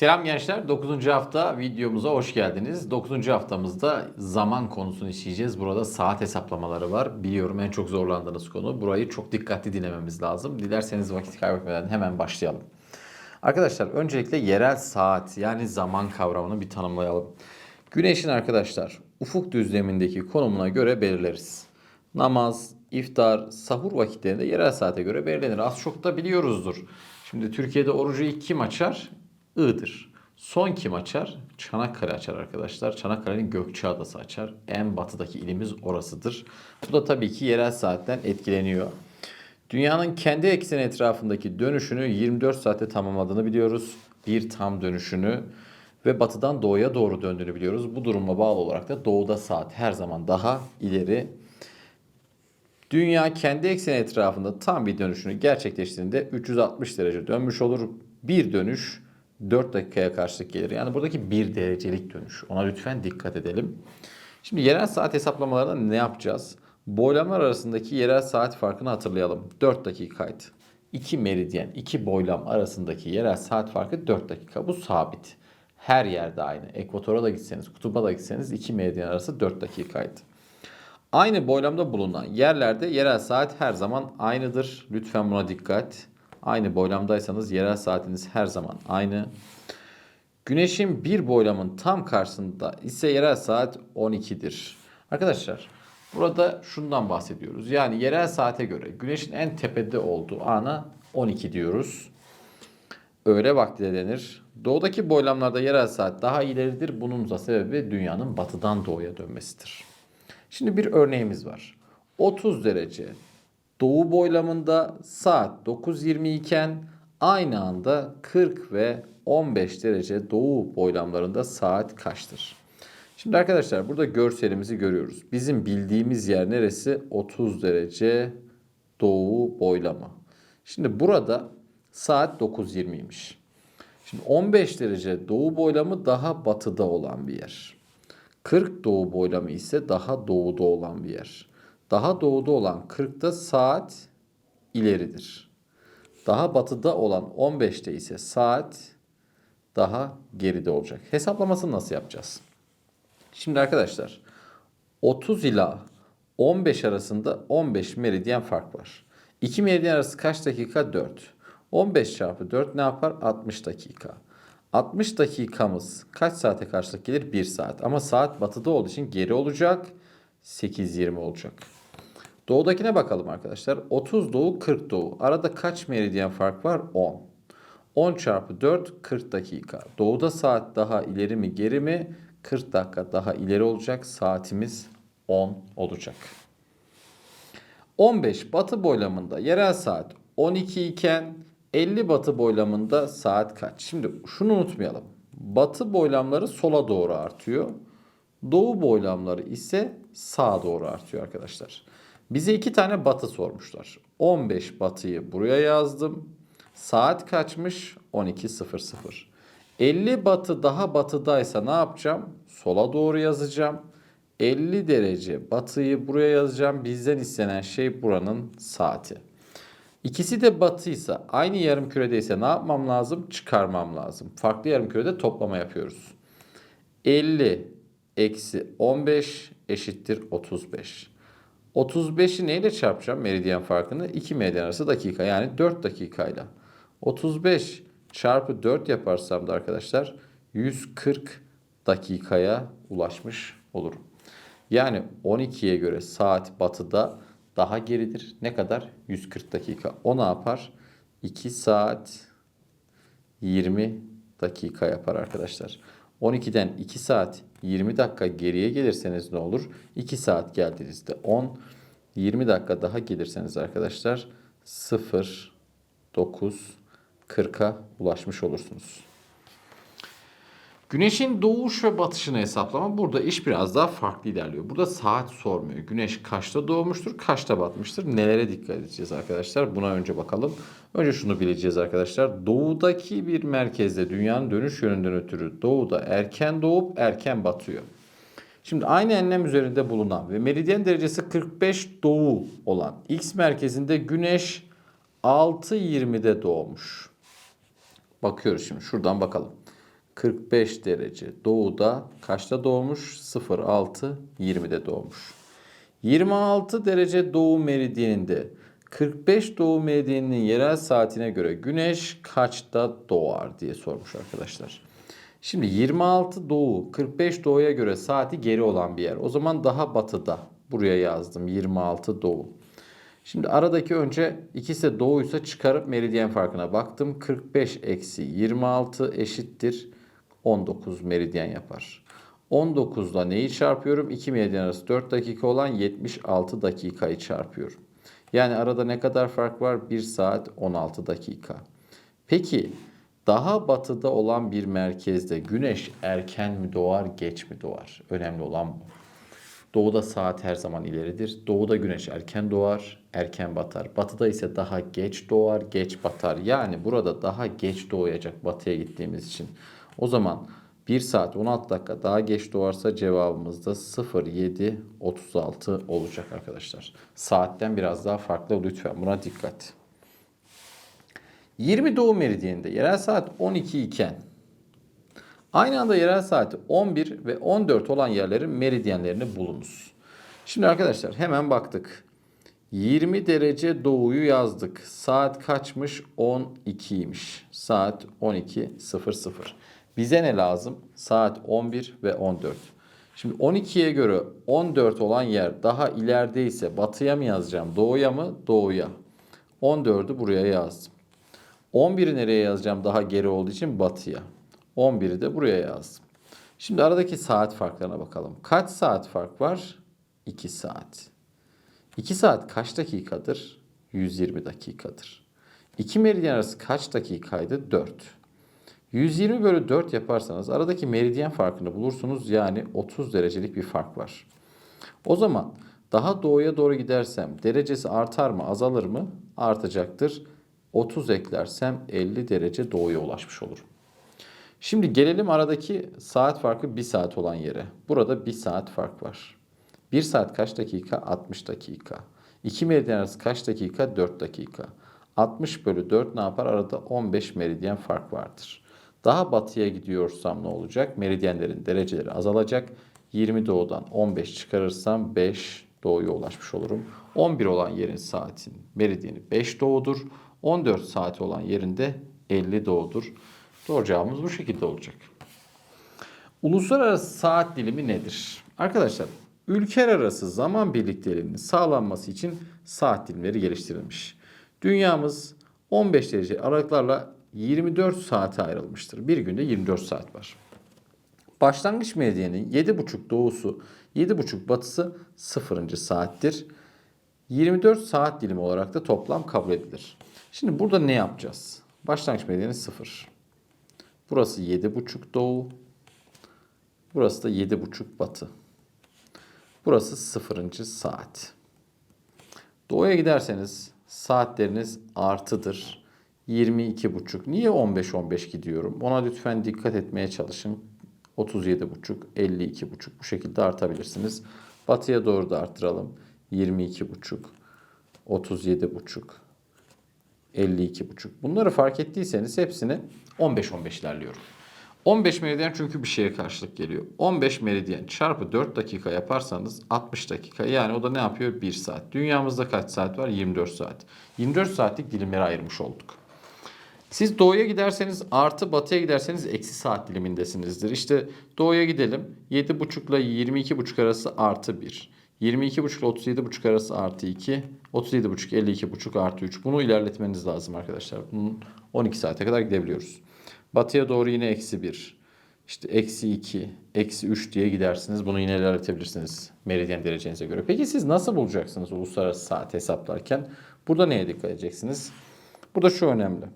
Selam gençler. 9. hafta videomuza hoş geldiniz. 9. haftamızda zaman konusunu işleyeceğiz. Burada saat hesaplamaları var. Biliyorum en çok zorlandığınız konu. Burayı çok dikkatli dinlememiz lazım. Dilerseniz vakit kaybetmeden hemen başlayalım. Arkadaşlar öncelikle yerel saat yani zaman kavramını bir tanımlayalım. Güneşin arkadaşlar ufuk düzlemindeki konumuna göre belirleriz. Namaz, iftar, sahur vakitlerinde yerel saate göre belirlenir. Az çok da biliyoruzdur. Şimdi Türkiye'de orucu ilk kim açar? Iğdır. Son kim açar? Çanakkale açar arkadaşlar. Çanakkale'nin Gökçeadası açar. En batıdaki ilimiz orasıdır. Bu da tabii ki yerel saatten etkileniyor. Dünyanın kendi ekseni etrafındaki dönüşünü 24 saatte tamamladığını biliyoruz. Bir tam dönüşünü ve batıdan doğuya doğru döndüğünü biliyoruz. Bu duruma bağlı olarak da doğuda saat her zaman daha ileri. Dünya kendi ekseni etrafında tam bir dönüşünü gerçekleştirdiğinde 360 derece dönmüş olur. Bir dönüş 4 dakikaya karşılık gelir. Yani buradaki bir derecelik dönüş. Ona lütfen dikkat edelim. Şimdi yerel saat hesaplamalarında ne yapacağız? Boylamlar arasındaki yerel saat farkını hatırlayalım. 4 dakikaydı. 2 meridyen, 2 boylam arasındaki yerel saat farkı 4 dakika. Bu sabit. Her yerde aynı. Ekvatora da gitseniz, kutuba da gitseniz 2 meridyen arası 4 dakikaydı. Aynı boylamda bulunan yerlerde yerel saat her zaman aynıdır. Lütfen buna dikkat. Aynı boylamdaysanız yerel saatiniz her zaman aynı. Güneşin bir boylamın tam karşısında ise yerel saat 12'dir. Arkadaşlar burada şundan bahsediyoruz. Yani yerel saate göre güneşin en tepede olduğu ana 12 diyoruz. Öğle vakti de denir. Doğudaki boylamlarda yerel saat daha ileridir. Bunun da sebebi dünyanın batıdan doğuya dönmesidir. Şimdi bir örneğimiz var. 30 derece doğu boylamında saat 9.20 iken aynı anda 40 ve 15 derece doğu boylamlarında saat kaçtır? Şimdi arkadaşlar burada görselimizi görüyoruz. Bizim bildiğimiz yer neresi? 30 derece doğu boylamı. Şimdi burada saat 9.20'ymiş. Şimdi 15 derece doğu boylamı daha batıda olan bir yer. 40 doğu boylamı ise daha doğuda olan bir yer. Daha doğuda olan 40'ta saat ileridir. Daha batıda olan 15'te ise saat daha geride olacak. Hesaplamasını nasıl yapacağız? Şimdi arkadaşlar 30 ila 15 arasında 15 meridyen fark var. 2 meridyen arası kaç dakika? 4. 15 çarpı 4 ne yapar? 60 dakika. 60 dakikamız kaç saate karşılık gelir? 1 saat. Ama saat batıda olduğu için geri olacak. 8.20 olacak. Doğudakine bakalım arkadaşlar. 30 doğu 40 doğu. Arada kaç meridyen fark var? 10. 10 çarpı 4 40 dakika. Doğuda saat daha ileri mi geri mi? 40 dakika daha ileri olacak. Saatimiz 10 olacak. 15 batı boylamında yerel saat 12 iken 50 batı boylamında saat kaç? Şimdi şunu unutmayalım. Batı boylamları sola doğru artıyor. Doğu boylamları ise sağa doğru artıyor arkadaşlar. Bize iki tane batı sormuşlar. 15 batıyı buraya yazdım. Saat kaçmış? 12.00. 50 batı daha batıdaysa ne yapacağım? Sola doğru yazacağım. 50 derece batıyı buraya yazacağım. Bizden istenen şey buranın saati. İkisi de batıysa aynı yarım küredeyse ne yapmam lazım? Çıkarmam lazım. Farklı yarım kürede toplama yapıyoruz. 50 eksi 15 eşittir 35. 35'i neyle çarpacağım meridyen farkını? 2 meridyen arası dakika yani 4 dakikayla. 35 çarpı 4 yaparsam da arkadaşlar 140 dakikaya ulaşmış olurum. Yani 12'ye göre saat batıda daha geridir. Ne kadar? 140 dakika. O ne yapar? 2 saat 20 dakika yapar arkadaşlar. 12'den 2 saat 20 dakika geriye gelirseniz ne olur? 2 saat geldiğinizde 10, 20 dakika daha gelirseniz arkadaşlar 0, 9, 40'a ulaşmış olursunuz. Güneşin doğuş ve batışını hesaplama burada iş biraz daha farklı ilerliyor. Burada saat sormuyor. Güneş kaçta doğmuştur, kaçta batmıştır? Nelere dikkat edeceğiz arkadaşlar? Buna önce bakalım. Önce şunu bileceğiz arkadaşlar. Doğudaki bir merkezde dünyanın dönüş yönünden ötürü doğuda erken doğup erken batıyor. Şimdi aynı enlem üzerinde bulunan ve meridyen derecesi 45 doğu olan X merkezinde güneş 6.20'de doğmuş. Bakıyoruz şimdi şuradan bakalım. 45 derece doğuda kaçta doğmuş? 06 20'de doğmuş. 26 derece doğu meridyeninde 45 doğu meridyeninin yerel saatine göre güneş kaçta doğar diye sormuş arkadaşlar. Şimdi 26 doğu 45 doğuya göre saati geri olan bir yer. O zaman daha batıda. Buraya yazdım 26 doğu. Şimdi aradaki önce ikisi de doğuysa çıkarıp meridyen farkına baktım. 45 eksi 26 eşittir 19 meridyen yapar. 19'da neyi çarpıyorum? 2 meridyen arası 4 dakika olan 76 dakikayı çarpıyorum. Yani arada ne kadar fark var? 1 saat 16 dakika. Peki daha batıda olan bir merkezde güneş erken mi doğar, geç mi doğar? Önemli olan bu. Doğuda saat her zaman ileridir. Doğuda güneş erken doğar, erken batar. Batıda ise daha geç doğar, geç batar. Yani burada daha geç doğacak batıya gittiğimiz için. O zaman 1 saat 16 dakika daha geç doğarsa cevabımız da 07.36 olacak arkadaşlar. Saatten biraz daha farklı lütfen buna dikkat. 20 doğu meridyeninde yerel saat 12 iken Aynı anda yerel saati 11 ve 14 olan yerlerin meridyenlerini bulunuz. Şimdi arkadaşlar hemen baktık. 20 derece doğuyu yazdık. Saat kaçmış? 12'ymiş. Saat 12.00. Bize ne lazım? Saat 11 ve 14. Şimdi 12'ye göre 14 olan yer daha ilerideyse batıya mı yazacağım? Doğuya mı? Doğuya. 14'ü buraya yazdım. 11'i nereye yazacağım? Daha geri olduğu için batıya. 11'i de buraya yazdım. Şimdi aradaki saat farklarına bakalım. Kaç saat fark var? 2 saat. 2 saat kaç dakikadır? 120 dakikadır. 2 meridyen arası kaç dakikaydı? 4. 120 bölü 4 yaparsanız aradaki meridyen farkını bulursunuz. Yani 30 derecelik bir fark var. O zaman daha doğuya doğru gidersem derecesi artar mı azalır mı? Artacaktır. 30 eklersem 50 derece doğuya ulaşmış olurum. Şimdi gelelim aradaki saat farkı 1 saat olan yere. Burada 1 saat fark var. 1 saat kaç dakika? 60 dakika. 2 meridyen arası kaç dakika? 4 dakika. 60 bölü 4 ne yapar? Arada 15 meridyen fark vardır. Daha batıya gidiyorsam ne olacak? Meridyenlerin dereceleri azalacak. 20 doğudan 15 çıkarırsam 5 doğuya ulaşmış olurum. 11 olan yerin saatin meridyeni 5 doğudur. 14 saati olan yerinde 50 doğudur. Doğru cevabımız bu şekilde olacak. Uluslararası saat dilimi nedir? Arkadaşlar ülkeler arası zaman birlikteliğinin sağlanması için saat dilimleri geliştirilmiş. Dünyamız 15 derece aralıklarla 24 saate ayrılmıştır. Bir günde 24 saat var. Başlangıç meridyenin 7.30 doğusu, 7.30 batısı 0. saattir. 24 saat dilimi olarak da toplam kabul edilir. Şimdi burada ne yapacağız? Başlangıç meridyeni 0. Burası 7.5 doğu. Burası da 7.5 batı. Burası 0. saat. Doğuya giderseniz saatleriniz artıdır. 22.5. Niye 15-15 gidiyorum? Ona lütfen dikkat etmeye çalışın. 37.5, 52.5 bu şekilde artabilirsiniz. Batıya doğru da arttıralım. 22.5, 37.5, 52.5. Bunları fark ettiyseniz hepsini 15-15 ilerliyorum. 15 meridyen çünkü bir şeye karşılık geliyor. 15 meridyen çarpı 4 dakika yaparsanız 60 dakika. Yani o da ne yapıyor? 1 saat. Dünyamızda kaç saat var? 24 saat. 24 saatlik dilimlere ayırmış olduk. Siz doğuya giderseniz artı batıya giderseniz eksi saat dilimindesinizdir. İşte doğuya gidelim. 7.5 ile 22.5 arası artı 1. 22.5 ile 37.5 arası artı 2. 37.5 52.5 artı 3. Bunu ilerletmeniz lazım arkadaşlar. Bunun 12 saate kadar gidebiliyoruz. Batıya doğru yine eksi 1. İşte eksi 2, eksi 3 diye gidersiniz. Bunu yine ilerletebilirsiniz meridyen derecenize göre. Peki siz nasıl bulacaksınız uluslararası saat hesaplarken? Burada neye dikkat edeceksiniz? Burada şu önemli.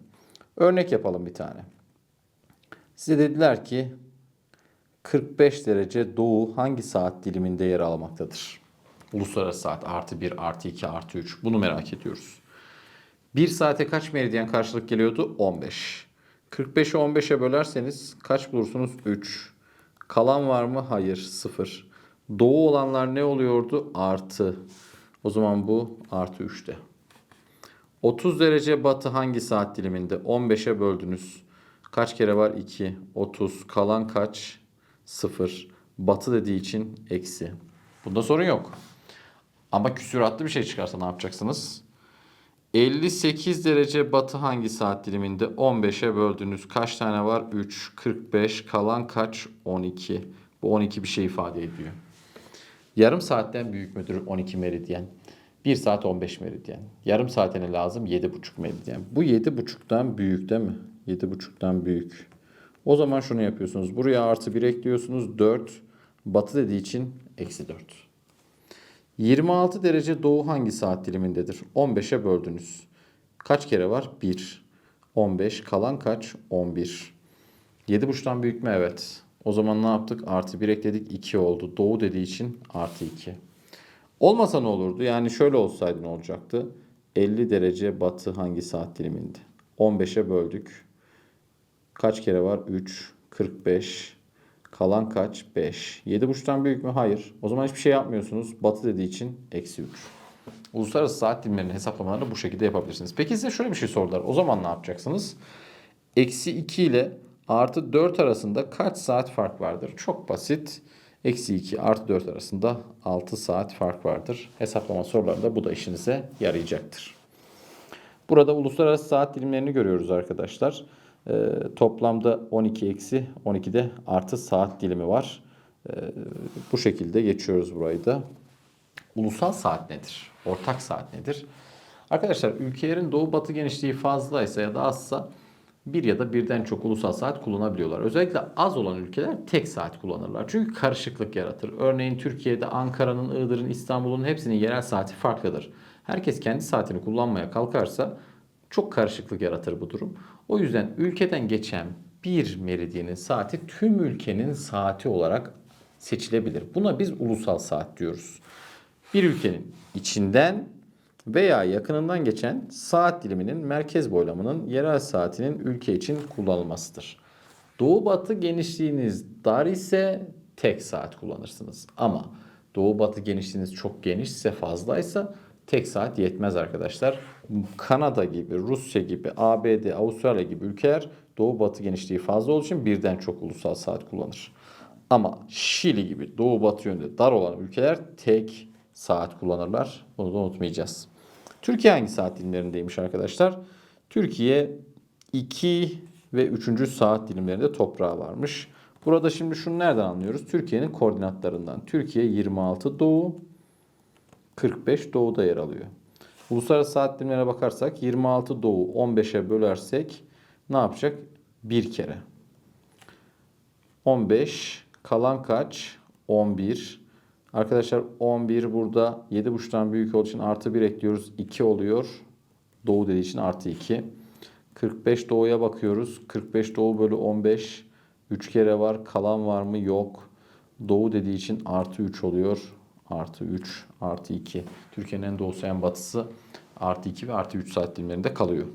Örnek yapalım bir tane. Size dediler ki 45 derece doğu hangi saat diliminde yer almaktadır? Uluslararası saat artı 1, artı 2, artı 3. Bunu merak ediyoruz. 1 saate kaç meridyen karşılık geliyordu? 15. 45'i 15'e bölerseniz kaç bulursunuz? 3. Kalan var mı? Hayır. 0. Doğu olanlar ne oluyordu? Artı. O zaman bu artı 3'te. 30 derece batı hangi saat diliminde? 15'e böldünüz. Kaç kere var? 2. 30. Kalan kaç? 0. Batı dediği için eksi. Bunda sorun yok. Ama küsuratlı bir şey çıkarsa ne yapacaksınız? 58 derece batı hangi saat diliminde? 15'e böldünüz. Kaç tane var? 3. 45. Kalan kaç? 12. Bu 12 bir şey ifade ediyor. Yarım saatten büyük müdür 12 meridyen? 1 saat 15 meridyen. Yarım saatine lazım 7,5 meridyen. Bu 7,5'tan büyük değil mi? 7,5'tan büyük. O zaman şunu yapıyorsunuz. Buraya artı 1 ekliyorsunuz. 4. Batı dediği için eksi 4. 26 derece doğu hangi saat dilimindedir? 15'e böldünüz. Kaç kere var? 1. 15. Kalan kaç? 11. 7,5'tan büyük mü? Evet. O zaman ne yaptık? Artı 1 ekledik. 2 oldu. Doğu dediği için artı 2. Olmasa ne olurdu? Yani şöyle olsaydı ne olacaktı? 50 derece batı hangi saat diliminde? 15'e böldük. Kaç kere var? 3. 45. Kalan kaç? 5. 7,5'tan büyük mü? Hayır. O zaman hiçbir şey yapmıyorsunuz. Batı dediği için eksi 3. Uluslararası saat dilimlerinin hesaplamalarını bu şekilde yapabilirsiniz. Peki size şöyle bir şey sordular. O zaman ne yapacaksınız? Eksi 2 ile artı 4 arasında kaç saat fark vardır? Çok basit. Eksi 2 artı 4 arasında 6 saat fark vardır. Hesaplama sorularında bu da işinize yarayacaktır. Burada uluslararası saat dilimlerini görüyoruz arkadaşlar. Ee, toplamda 12 eksi 12'de artı saat dilimi var. Ee, bu şekilde geçiyoruz burayı da. Ulusal saat nedir? Ortak saat nedir? Arkadaşlar ülkelerin doğu batı genişliği fazlaysa ya da azsa bir ya da birden çok ulusal saat kullanabiliyorlar. Özellikle az olan ülkeler tek saat kullanırlar. Çünkü karışıklık yaratır. Örneğin Türkiye'de Ankara'nın, Iğdır'ın, İstanbul'un hepsinin yerel saati farklıdır. Herkes kendi saatini kullanmaya kalkarsa çok karışıklık yaratır bu durum. O yüzden ülkeden geçen bir meridyenin saati tüm ülkenin saati olarak seçilebilir. Buna biz ulusal saat diyoruz. Bir ülkenin içinden veya yakınından geçen saat diliminin merkez boylamının yerel saatinin ülke için kullanılmasıdır. Doğu batı genişliğiniz dar ise tek saat kullanırsınız. Ama doğu batı genişliğiniz çok genişse fazlaysa tek saat yetmez arkadaşlar. Kanada gibi, Rusya gibi, ABD, Avustralya gibi ülkeler doğu batı genişliği fazla olduğu için birden çok ulusal saat kullanır. Ama Şili gibi doğu batı yönde dar olan ülkeler tek saat kullanırlar. Bunu da unutmayacağız. Türkiye hangi saat dilimlerindeymiş arkadaşlar? Türkiye 2 ve 3. saat dilimlerinde toprağı varmış. Burada şimdi şunu nereden anlıyoruz? Türkiye'nin koordinatlarından. Türkiye 26 doğu, 45 doğuda yer alıyor. Uluslararası saat dilimlerine bakarsak 26 doğu 15'e bölersek ne yapacak? Bir kere. 15 kalan kaç? 11. Arkadaşlar 11 burada 7.5'tan büyük olduğu için artı 1 ekliyoruz. 2 oluyor. Doğu dediği için artı 2. 45 doğuya bakıyoruz. 45 doğu bölü 15. 3 kere var. Kalan var mı? Yok. Doğu dediği için artı 3 oluyor. Artı 3 artı 2. Türkiye'nin en doğusu en batısı artı 2 ve artı 3 saat dilimlerinde kalıyor.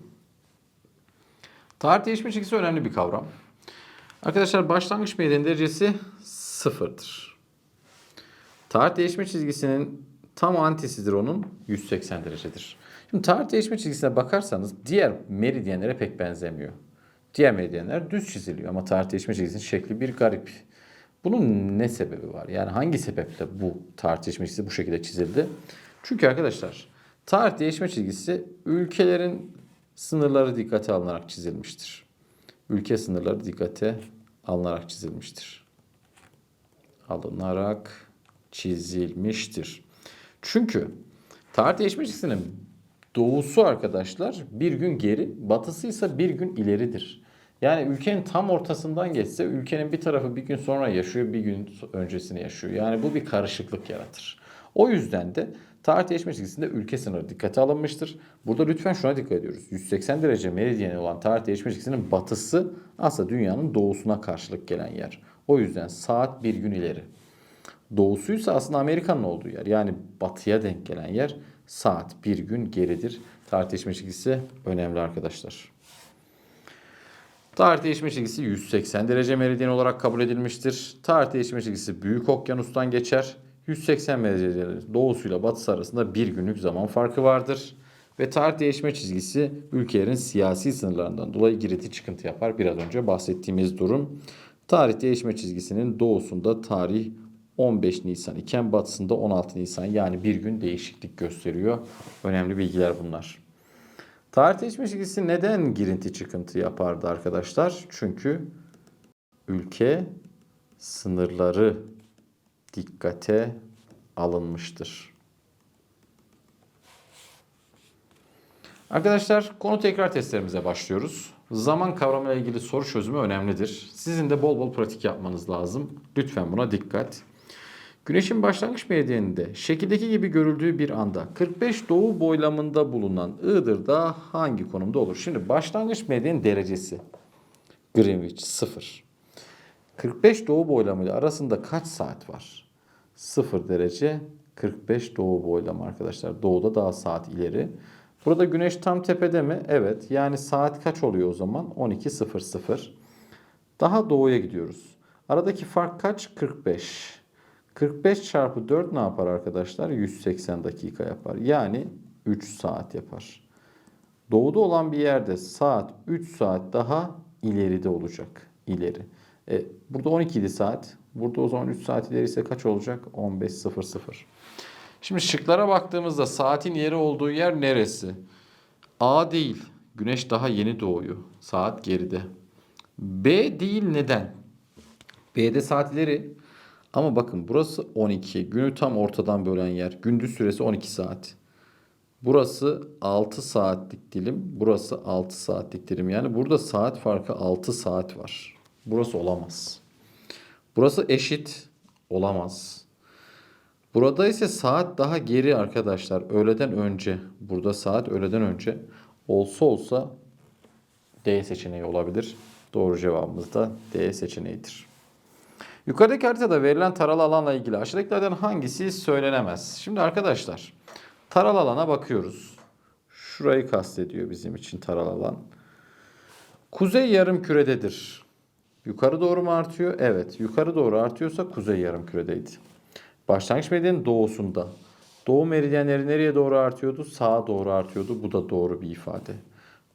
Tarih değişme çizgisi önemli bir kavram. Arkadaşlar başlangıç meydana derecesi sıfırdır. Tarih değişme çizgisinin tam antisidir onun 180 derecedir. Şimdi tarih değişme çizgisine bakarsanız diğer meridyenlere pek benzemiyor. Diğer meridyenler düz çiziliyor ama tarih değişme çizgisinin şekli bir garip. Bunun ne sebebi var? Yani hangi sebeple bu tarih değişme çizgisi bu şekilde çizildi? Çünkü arkadaşlar tarih değişme çizgisi ülkelerin sınırları dikkate alınarak çizilmiştir. Ülke sınırları dikkate alınarak çizilmiştir. Alınarak çizilmiştir. Çünkü tarih çizgisinin doğusu arkadaşlar bir gün geri, batısı ise bir gün ileridir. Yani ülkenin tam ortasından geçse ülkenin bir tarafı bir gün sonra yaşıyor, bir gün öncesini yaşıyor. Yani bu bir karışıklık yaratır. O yüzden de tarih değişme çizgisinde ülke sınırı dikkate alınmıştır. Burada lütfen şuna dikkat ediyoruz. 180 derece meridyeni olan tarih değişme çizgisinin batısı aslında dünyanın doğusuna karşılık gelen yer. O yüzden saat bir gün ileri. Doğusuysa aslında Amerika'nın olduğu yer. Yani batıya denk gelen yer saat bir gün geridir. Tarih değişme çizgisi önemli arkadaşlar. Tarih değişme çizgisi 180 derece meridyen olarak kabul edilmiştir. Tarih değişme çizgisi Büyük Okyanus'tan geçer. 180 derece doğusuyla batısı arasında bir günlük zaman farkı vardır. Ve tarih değişme çizgisi ülkelerin siyasi sınırlarından dolayı giriti çıkıntı yapar. Biraz önce bahsettiğimiz durum. Tarih değişme çizgisinin doğusunda tarih 15 Nisan iken batısında 16 Nisan yani bir gün değişiklik gösteriyor. Önemli bilgiler bunlar. Tarih değişme çizgisi neden girinti çıkıntı yapardı arkadaşlar? Çünkü ülke sınırları dikkate alınmıştır. Arkadaşlar konu tekrar testlerimize başlıyoruz. Zaman kavramıyla ilgili soru çözümü önemlidir. Sizin de bol bol pratik yapmanız lazım. Lütfen buna dikkat. Güneşin başlangıç meridyeninde şekildeki gibi görüldüğü bir anda 45 doğu boylamında bulunan Iğdır'da hangi konumda olur? Şimdi başlangıç meridyenin derecesi Greenwich 0. 45 doğu boylamıyla arasında kaç saat var? 0 derece 45 doğu boylamı arkadaşlar. Doğuda daha saat ileri. Burada güneş tam tepede mi? Evet. Yani saat kaç oluyor o zaman? 12.00. Daha doğuya gidiyoruz. Aradaki fark kaç? 45. 45 çarpı 4 ne yapar arkadaşlar? 180 dakika yapar. Yani 3 saat yapar. Doğuda olan bir yerde saat 3 saat daha ileride olacak. İleri. E, burada 12 saat. Burada o zaman 3 saat ileri ise kaç olacak? 15.00. Şimdi şıklara baktığımızda saatin yeri olduğu yer neresi? A değil. Güneş daha yeni doğuyor. Saat geride. B değil neden? B'de saat ileri. Ama bakın burası 12. Günü tam ortadan bölen yer. Gündüz süresi 12 saat. Burası 6 saatlik dilim. Burası 6 saatlik dilim. Yani burada saat farkı 6 saat var. Burası olamaz. Burası eşit olamaz. Burada ise saat daha geri arkadaşlar. Öğleden önce. Burada saat öğleden önce. Olsa olsa D seçeneği olabilir. Doğru cevabımız da D seçeneğidir. Yukarıdaki haritada verilen taralı alanla ilgili aşağıdakilerden hangisi söylenemez? Şimdi arkadaşlar taralı alana bakıyoruz. Şurayı kastediyor bizim için taralı alan. Kuzey yarım kürededir. Yukarı doğru mu artıyor? Evet. Yukarı doğru artıyorsa kuzey yarım küredeydi. Başlangıç meridyenin doğusunda. Doğu meridyenleri nereye doğru artıyordu? Sağa doğru artıyordu. Bu da doğru bir ifade.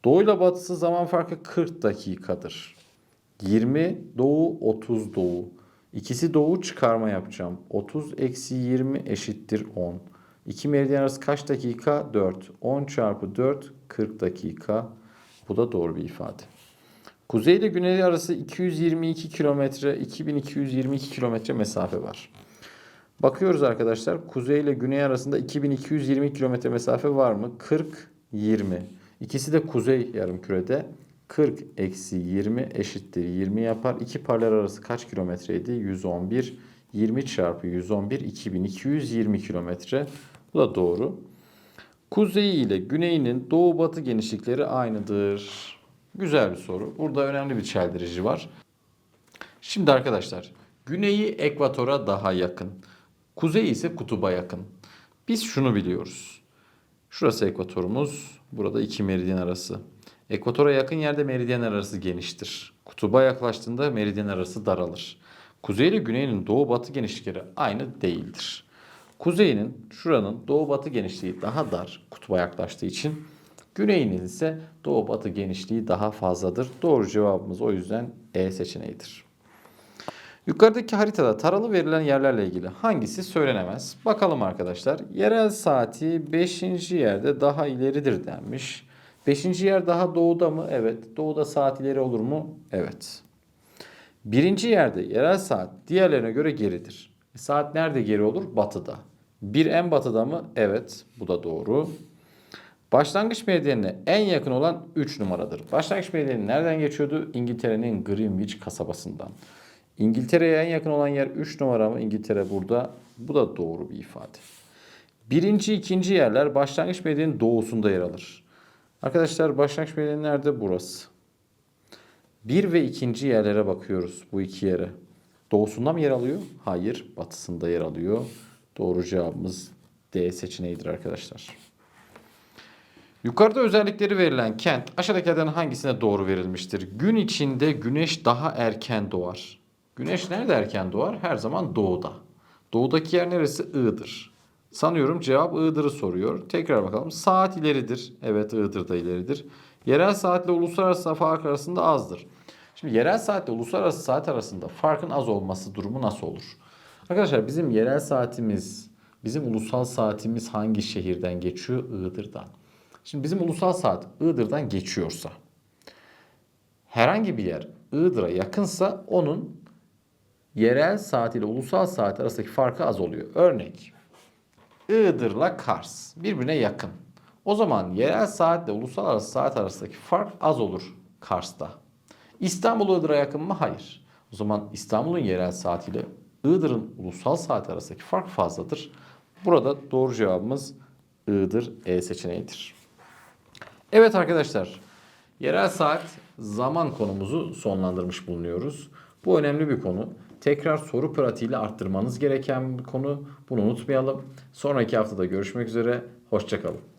Doğu ile batısı zaman farkı 40 dakikadır. 20 doğu 30 doğu. İkisi doğu çıkarma yapacağım. 30 eksi 20 eşittir 10. İki meridyen arası kaç dakika? 4. 10 çarpı 4 40 dakika. Bu da doğru bir ifade. Kuzey ile güney arası 222 kilometre, 2222 kilometre mesafe var. Bakıyoruz arkadaşlar. Kuzey ile güney arasında 2220 kilometre mesafe var mı? 40, 20. İkisi de kuzey yarımkürede. 40 eksi 20 eşittir 20 yapar. İki paralel arası kaç kilometreydi? 111. 20 çarpı 111 2220 kilometre. Bu da doğru. Kuzeyi ile güneyinin doğu batı genişlikleri aynıdır. Güzel bir soru. Burada önemli bir çeldirici var. Şimdi arkadaşlar güneyi ekvatora daha yakın. Kuzey ise kutuba yakın. Biz şunu biliyoruz. Şurası ekvatorumuz. Burada iki meridyen arası. Ekvatora yakın yerde meridyen arası geniştir. Kutuba yaklaştığında meridyen arası daralır. Kuzey ile güneyinin doğu batı genişlikleri aynı değildir. Kuzeyinin şuranın doğu batı genişliği daha dar kutuba yaklaştığı için güneyinin ise doğu batı genişliği daha fazladır. Doğru cevabımız o yüzden E seçeneğidir. Yukarıdaki haritada taralı verilen yerlerle ilgili hangisi söylenemez? Bakalım arkadaşlar. Yerel saati 5. yerde daha ileridir denmiş. 5. yer daha doğuda mı? Evet. Doğuda saat ileri olur mu? Evet. Birinci yerde yerel saat diğerlerine göre geridir. E, saat nerede geri olur? Batıda. Bir en batıda mı? Evet. Bu da doğru. Başlangıç meridyenine en yakın olan 3 numaradır. Başlangıç meridyeni nereden geçiyordu? İngiltere'nin Greenwich kasabasından. İngiltere'ye en yakın olan yer 3 numara mı? İngiltere burada. Bu da doğru bir ifade. Birinci, ikinci yerler başlangıç meridyenin doğusunda yer alır. Arkadaşlar başlangıç meridyeni nerede? Burası. Bir ve ikinci yerlere bakıyoruz bu iki yere. Doğusunda mı yer alıyor? Hayır, batısında yer alıyor. Doğru cevabımız D seçeneğidir arkadaşlar. Yukarıda özellikleri verilen kent aşağıdakilerden hangisine doğru verilmiştir? Gün içinde güneş daha erken doğar. Güneş nerede erken doğar? Her zaman doğuda. Doğudaki yer neresi? Iğdır. Sanıyorum cevap Iğdır'ı soruyor. Tekrar bakalım. Saat ileridir. Evet Iğdır'da ileridir. Yerel saatle uluslararası fark arasında azdır. Şimdi yerel saatle uluslararası saat arasında farkın az olması durumu nasıl olur? Arkadaşlar bizim yerel saatimiz, bizim ulusal saatimiz hangi şehirden geçiyor? Iğdır'dan. Şimdi bizim ulusal saat Iğdır'dan geçiyorsa herhangi bir yer Iğdır'a yakınsa onun yerel saat ile ulusal saat arasındaki farkı az oluyor. Örnek Iğdır'la Kars birbirine yakın. O zaman yerel saatle uluslararası saat arasındaki fark az olur Kars'ta. İstanbul Iğdır'a yakın mı? Hayır. O zaman İstanbul'un yerel saatiyle Iğdır'ın ulusal saat arasındaki fark fazladır. Burada doğru cevabımız Iğdır E seçeneğidir. Evet arkadaşlar, yerel saat zaman konumuzu sonlandırmış bulunuyoruz. Bu önemli bir konu. Tekrar soru pratiğiyle arttırmanız gereken bir konu. Bunu unutmayalım. Sonraki haftada görüşmek üzere. Hoşçakalın.